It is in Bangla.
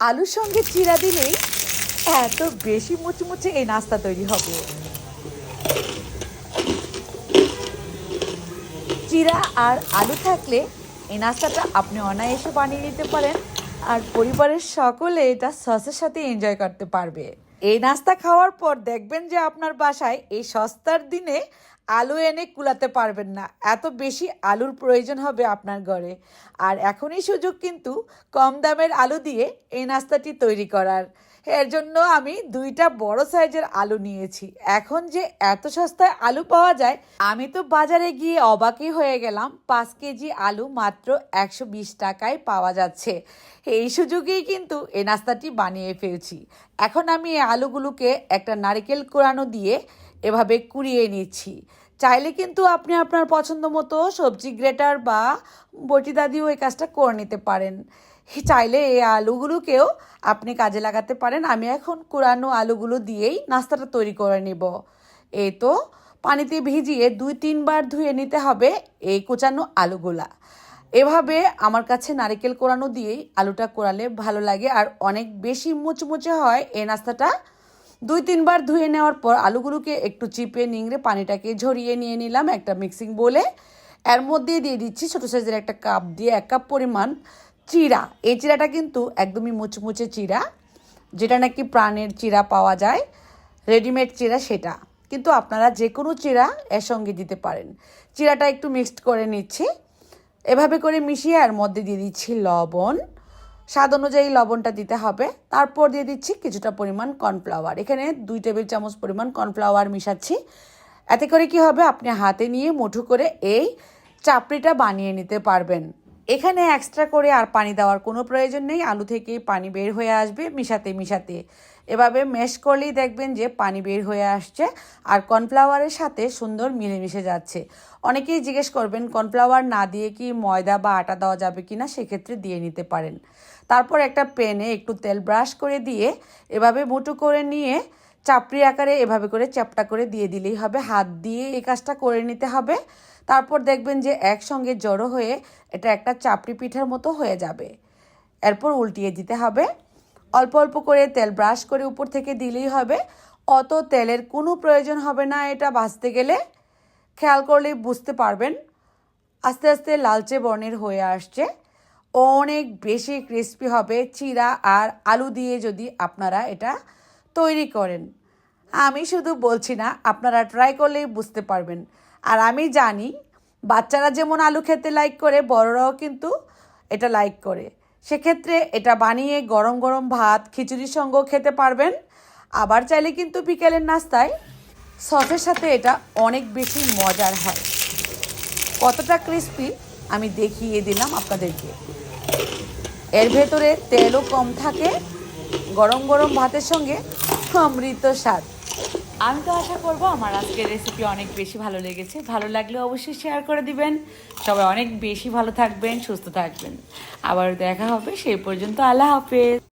আলুর সঙ্গে চিরা দিলেই এত বেশি মুচমুচে এই নাস্তা তৈরি হবে। চিরা আর আলু থাকলে এই নাস্তাটা আপনি অনায়াসে বানিয়ে নিতে পারেন আর পরিবারের সকলে এটা সসের সাথে এনজয় করতে পারবে। এই নাস্তা খাওয়ার পর দেখবেন যে আপনার বাসায় এই সস্তার দিনে আলু এনে কুলাতে পারবেন না। এত বেশি আলুর প্রয়োজন হবে আপনার ঘরে। আর এখনই সুযোগ কিন্তু কম দামের আলু দিয়ে এই নাস্তাটি তৈরি করার। এর জন্য আমি দুইটা বড় সাইজের আলু নিয়েছি। এখন যে এত সস্তায় আলু পাওয়া যায়, আমি তো বাজারে গিয়ে অবাকই হয়ে গেলাম। পাঁচ কেজি আলু মাত্র একশো বিশ টাকায় পাওয়া যাচ্ছে। এই সুযোগেই কিন্তু এই নাস্তাটি বানিয়ে ফেলছি। এখন আমি এই আলুগুলোকে একটা নারকেল কোরানো দিয়ে এভাবে কুড়িয়ে নিচ্ছি। চাইলে কিন্তু আপনি আপনার পছন্দ মতো সবজি গ্রেটার বা বটিদা দিয়েও এই কাজটা করে নিতে পারেন। চাইলে এই আলুগুলোকেও আপনি কাজে লাগাতে পারেন। আমি এখন কুড়ানো আলুগুলো দিয়েই নাস্তাটা তৈরি করে নেব। এই তো পানিতে ভিজিয়ে দুই তিনবার ধুয়ে নিতে হবে এই কুচানো আলুগুলা। এভাবে আমার কাছে নারকেল কোরানো দিয়েই আলুটা কোরালে ভালো লাগে আর অনেক বেশি মুচমুচে হয় এই নাস্তাটা। দুই তিনবার ধুয়ে নেওয়ার পর আলুগুলোকে একটু চিপে নিংড়ে পানিটাকে ঝরিয়ে নিয়ে নিলাম একটা মিক্সিং বোলে। এর মধ্যে দিয়ে দিচ্ছি ছোটো সাইজের একটা কাপ দিয়ে এক কাপ পরিমাণ চিরা এই চিরাটা কিন্তু একদমই মুচমুচে চিরা যেটা নাকি প্রাণের চিরা পাওয়া যায় রেডিমেড চিরা সেটা। কিন্তু আপনারা যে কোনো চিরা এর সঙ্গে দিতে পারেন। চিরাটা একটু মিক্সড করে নিচ্ছি। এভাবে করে মিশিয়ে এর মধ্যে দিয়ে দিচ্ছি লবণ। স্বাদ অনুযায়ী লবণটা দিতে হবে। তারপর দিয়ে দিচ্ছি কিছুটা পরিমাণ কর্নফ্লাওয়ার এখানে দুই টেবিল চামচ পরিমাণ কর্নফ্লাওয়ার মিশাচ্ছি। এতে করে কি হবে? আপনি হাতে নিয়ে মুঠো করে এই চাপড়িটা বানিয়ে নিতে পারবেন। এখানে এক্সট্রা করে আর পানি দেওয়ার কোনো প্রয়োজন নেই। আলু থেকে পানি বের হয়ে আসবে মিশাতে মিশাতে। এভাবে মেশ করলেই দেখবেন যে পানি বের হয়ে আসছে আর কর্নফ্লাওয়ারের সাথে সুন্দর মিলেমিশে যাচ্ছে। অনেকেই জিজ্ঞেস করবেন কর্নফ্লাওয়ার না দিয়ে কি ময়দা বা আটা দেওয়া যাবে কি না সেক্ষেত্রে দিয়ে নিতে পারেন। তারপর একটা প্যানে একটু তেল ব্রাশ করে দিয়ে এভাবে মুটু করে নিয়ে চাপড়ি আকারে এভাবে করে চ্যাপটা করে দিয়ে দিলেই হবে। হাত দিয়ে এই কাজটা করে নিতে হবে। তারপর দেখবেন যে একসঙ্গে জড়ো হয়ে এটা একটা চাপড়ি পিঠার মতো হয়ে যাবে। এরপর উল্টিয়ে দিতে হবে। অল্প অল্প করে তেল ব্রাশ করে উপর থেকে দিলেই হবে। অত তেলের কোনো প্রয়োজন হবে না এটা ভাজতে গেলে। খেয়াল করলেই বুঝতে পারবেন। আস্তে আস্তে লালচে বর্ণের হয়ে আসছে। অনেক বেশি ক্রিস্পি হবে। চিরা আর আলু দিয়ে যদি আপনারা এটা তৈরি করেন। আমি শুধু বলছি না, আপনারা ট্রাই করলেই বুঝতে পারবেন। আর আমি জানি, বাচ্চারা যেমন আলু খেতে লাইক করে, বড়রাও কিন্তু এটা লাইক করে। সেক্ষেত্রে এটা বানিয়ে গরম গরম ভাত খিচুড়ির সঙ্গেও খেতে পারবেন। আবার চাইলে কিন্তু বিকেলের নাস্তায় সসের সাথে এটা অনেক বেশি মজার হয়। কতটা ক্রিস্পি আমি দেখিয়ে দিলাম আপনাদেরকে। এর ভেতরে তেলও কম থাকে গরম গরম ভাতের সঙ্গে অমৃত স্বাদ। আমি তো আশা করব আমার আজকের রেসিপি অনেক বেশি ভালো লেগেছে। ভালো লাগলে অবশ্যই শেয়ার করে দিবেন। সবাই অনেক বেশি ভালো থাকবেন, সুস্থ থাকবেন। আবার দেখা হবে, সেই পর্যন্ত আল্লাহ হাফেজ।